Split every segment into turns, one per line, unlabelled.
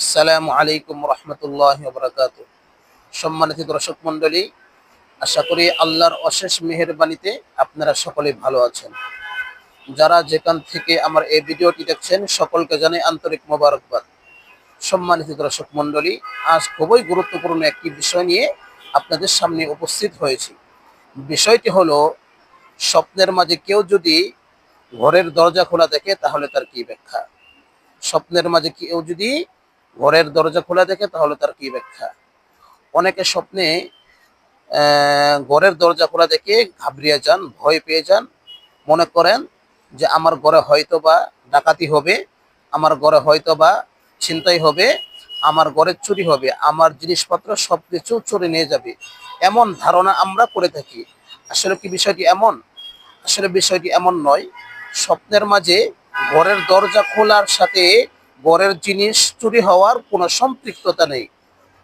আসসালামু আলাইকুম রহমতুল্লাহ বরকাত সম্মানিত দর্শক মণ্ডলী, আশা করি আল্লাহর অশেষ মেহেরবানিতে আপনারা সকলে ভালো আছেন। যারা যেখান থেকে আমার এই ভিডিওটি দেখছেন, সকলকে জানে আন্তরিক মোবারকবাদ। সম্মানিত দর্শক মণ্ডলী, আজ খুবই গুরুত্বপূর্ণ একটি বিষয় নিয়ে আপনাদের সামনে উপস্থিত হয়েছি। বিষয়টি হলো, স্বপ্নের মাঝে কেউ যদি ঘরের দরজা খোলা দেখে, তাহলে তার কি ব্যাখ্যা? স্বপ্নের মাঝে কেউ যদি ঘরের দরজা খোলা দেখে তাহলে তার কি ব্যাখ্যা? অনেকে স্বপ্নে ঘরের দরজা খোলা দেখে ঘাবড়িয়ে যান, ভয় পেয়ে যান। মনে করেন যে আমার ঘরে হয়তো বা ডাকাতি হবে, আমার ঘরে হয়তো বা ছিনতাই হবে, আমার ঘরে চুরি হবে, আমার জিনিসপত্র সব কিছু চুরি নিয়ে যাবে। এমন ধারণা আমরা করে থাকি। আসলে কি বিষয়টি এমন? আসলে বিষয়টি এমন নয়। স্বপ্নের মাঝে ঘরের দরজা খোলার সাথে ঘরের জিনিস চুরি হওয়ার কোনো সম্পৃক্ততা নেই।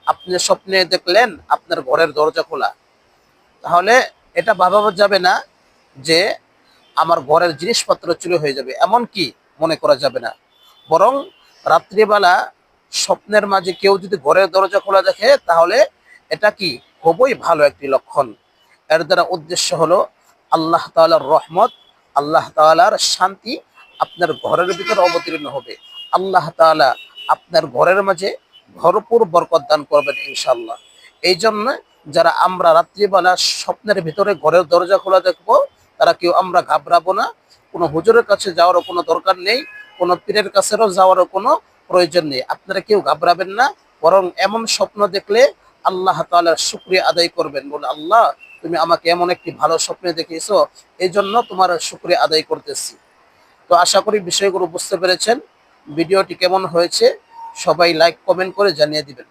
আপনি স্বপ্নে দেখলেন আপনার ঘরের দরজা খোলা। তাহলে এটা ভাবা যাবে না যে আমার ঘরের জিনিসপত্র চুরি হয়ে যাবে। এমন কি মনে করা যাবে না। বরং রাত্রিবেলা স্বপ্নের মাঝে কেউ যদি ঘরের দরজা খোলা দেখে, তাহলে এটা কি খুবই ভালো একটি লক্ষণ। এর দ্বারা উদ্দেশ্য হলো আল্লাহ তাআলার রহমত, আল্লাহ তাআলার শান্তি আপনার ঘরের ভিতরে অবতীর্ণ হবে। আল্লাহ তাআলা আপনার ঘরের মাঝে ভরপুর বরকত দান করবেন ইনশাল্লাহ এই জন্য যারা আমরা রাত্রিবেলা স্বপ্নের ভিতরে ঘরের দরজা খোলা দেখব, তারা কেউ আমরা ঘাবড়াবো না। কোনো হুজুরের কাছে যাওয়ারও কোনো দরকার নেই, কোনো পীরের কাছেও যাওয়ারও কোনো প্রয়োজন নেই। আপনারা কেউ ঘাবড়াবেন না, বরং এমন স্বপ্ন দেখলে আল্লাহ তাআলার শুক্রিয়া আদায় করবেন। বলে, আল্লাহ, তুমি আমাকে এমন একটি ভালো স্বপ্নে দেখিয়েছো এই জন্য তোমার শুক্রিয়া আদায় করতেছি। তো আশা করি বিষয়গুলো বুঝতে পেরেছেন। ভিডিওটি কেমন হয়েছে সবাই লাইক কমেন্ট করে জানিয়ে দিবেন।